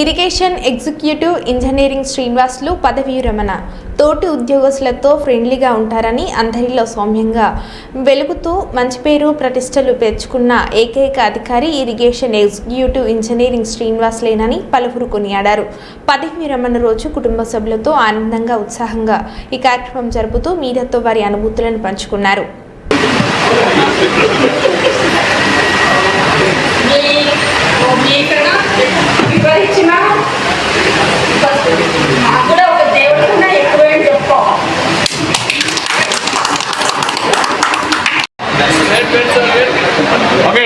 Irrigation executive engineering Srinivasulu పదవీ విరమణ తోటి ఉద్యోగస్తులతో ఫ్రెండ్లీగా ఉంటారని అందరిలో సౌమ్యంగా. వెలుగుతూ మంచి పేరు ప్రతిష్టలు పెంచుకున్న ఏకైక అధికారి ఇరిగేషన్ ఎగ్జిక్యూటివ్ ఇంజనీరింగ్ శ్రీనివాసులేనని పలువురు కొనియాడారు. పదవీ విరమణ రోజు కుటుంబ సభ్యులతో ఆనందంగా ఉత్సాహంగా ఈ కార్యక్రమం జరుపుతూ మీడియాతో వారి అనుభూతులను పంచుకున్నారు మీ ఇక్కడ వివరించిన నాకు కూడా ఒక దేవుడు కన్నా ఎక్కువ ఏం చెప్పుకోవాలి ఓకే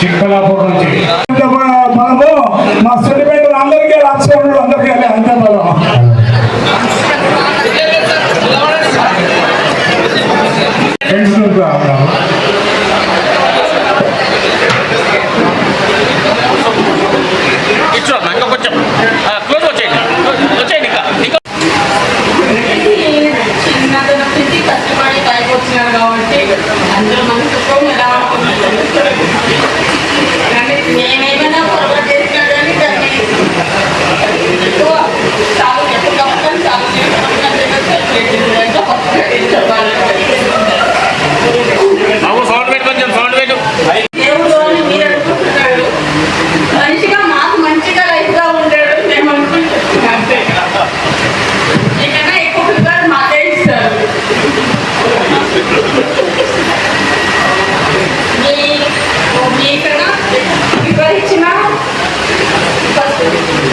చిక్కలాపూర్ నుంచి మనము మా సెంటిమెంట్ అందరికీ రాష్ట్రంలో అందరికీ అంతే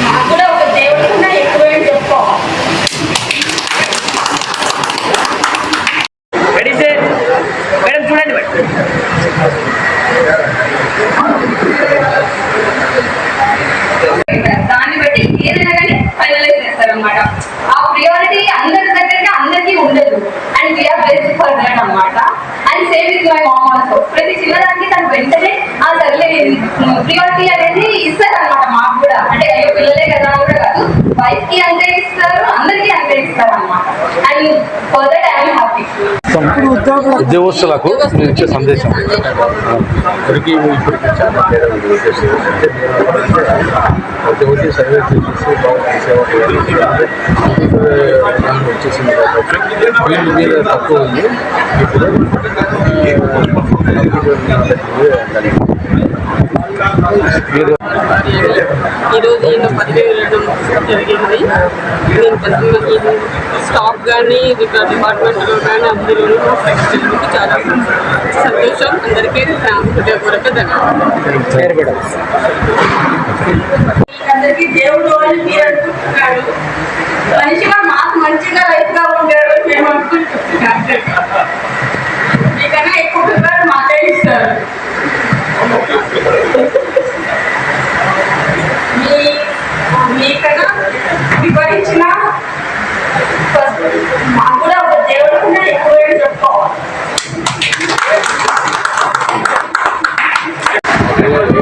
మాకు కూడా ఒక దేవుడు కన్నా ఎక్కువ సార్ మేడం చూడండి దాన్ని బట్టి ఏదైనా కానీ ఫైనలైజ్ చేస్తారనమాట ఆ ప్రియారిటీ అందరి దగ్గరగా అందరికీ ఉండదు. And we are best for that అనమాట and same with my mom also ప్రతి చిన్నదానికి తను వెంటనే ప్రియారిటీ అనేది ఇస్తారు అనమాట మాకు కూడా. అంటే అయ్యో పిల్లలే కదా కూడా కాదు. వైఫ్కి అంతే ఇస్తారు అందరికీ అంతే ఇస్తారు అనమాట అండ్ ఫర్దర్ ఉద్యోగస్తులకు మీరు ఇచ్చే సందేశం ఇప్పటికీ ఇప్పటికి చాలా తేడా ఉంది ప్రతి ఒక్కటి చేసేసి సేవ వచ్చేసింది కాబట్టి వీళ్ళు మీద తక్కువ ఉంది ఇప్పుడు మీరు ఈరోజు ఈయన పదవి వెళ్ళడం జరిగింది. నేను పదవి స్టాఫ్ కానీ డిపార్ట్మెంట్లో కానీ అందరూ మా ఫ్రెండ్స్ చేయడానికి చాలా సంతోషం. అందరికీ హృదయపూర్వక ధన్యవాదాలు. అందరికీ దేవుడు అని మీరు అనుకుంటున్నాడు మనిషిగా మాకు మంచిగా లైఫ్గా ఉంటాడు మేము అనుకుంటున్నాం. మీకన్నా ఎక్కువ మాట్లాడిస్తారు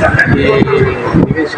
निवेश